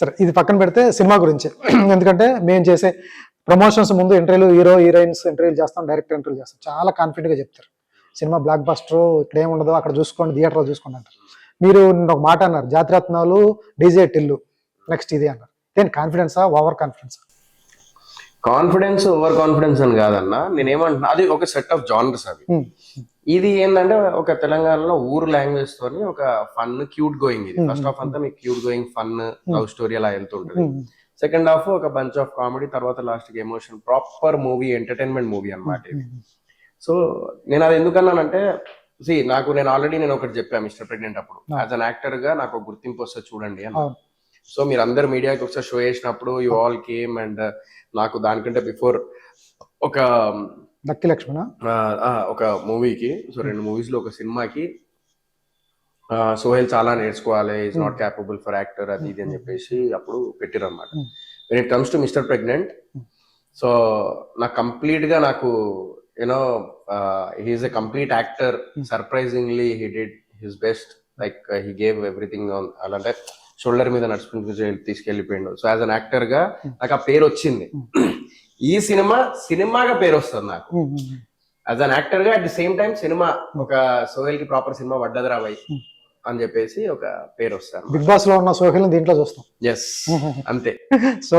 సరే ఇది పక్కన పెడితే సినిమా గురించి. ఎందుకంటే మేము చేసే ప్రమోషన్స్ ముందు ఇంటర్వ్యూలు హీరో హీరోయిన్స్ ఇంటర్వ్యూలు చేస్తాం డైరెక్ట్ ఇంటర్వ్యూలు చేస్తాం. చాలా కాన్ఫిడెంట్గా చెప్తారు. సినిమా బ్లాక్ బస్టర్ ఇక్కడ ఏముండదు అక్కడ చూసుకోండి థియేటర్లో చూసుకోండి అంటారు. మీరు ఒక మాట అన్నారు జాతిరత్నాలు డీజే టిల్లు. నెక్స్ట్ ఇది అన్నారు. దేని కాన్ఫిడెన్సా over confidence confidence over confidence అని కాదన్నా నేనేమంటున్నా అది ఒక సెట్ ఆఫ్ జానర్స్ అవి. ఇది ఏంటంటే ఒక తెలంగాణలో ఊరు లాంగ్వేజ్ తోని ఒక ఫన్ క్యూట్ గోయింగ్ ఇది. Hmm. ఫస్ట్ హాఫ్ అంతా మీకు cute going fun love story అలా వెళ్తుంటది సెకండ్ హాఫ్ ఒక బంచ్ ఆఫ్ కామెడీ తర్వాత లాస్ట్కి emotion proper movie entertainment movie అన్నమాట ఇది. సో నేను అది ఎందుకన్నానంటే సి నాకు నేను ఆల్రెడీ నేను ఒకటి చెప్పాను మిస్టర్ ప్రెగ్నెంట్ అప్పుడు. యాజ్ అన్ యాక్టర్గా నాకు గుర్తింపు వస్తే చూడండి అని. సో మీరు అందరు మీడియాకి ఒకసారి షో చేసినప్పుడు యు ఆల్ కేమ్ అండ్ నాకు దానికంటే బిఫోర్ ఒక దక్కి లక్ష్మణ ఆ, ఆ, ఒక మూవీకి సో రెండు మూవీస్లో ఒక సినిమాకి సోహెల్ చాలా నేర్చుకోవాలి is not capable for actor అది ఇది అని చెప్పేసి అప్పుడు పెట్టిరు అనమాట Hmm. When it comes to Mister Pregnant Hmm. So నాకు కంప్లీట్గా నాకు you know he's a complete actor Hmm. Surprisingly he did his best like he gave everything అలాంటే shoulder మీద నడుచుకుంటూ తీసుకెళ్ళిపోయిండు సో యాజ్ అన్ యాక్టర్గా. నాకు ఆ పేరు వచ్చింది. ఈ సినిమా సినిమాగా పేరు వస్తుంది నాకు. యాజ్ అన్ యాక్టర్గా అట్ ది సేమ్ టైం సినిమా ఒక సోహెల్కి ప్రాపర్ సినిమా రావై Hmm. అని చెప్పేసి ఒక పేరు వస్తాను బిగ్ బాస్లో ఉన్న సోహిల్ దీంట్లో చూస్తాం. ఎస్ అంతే. సో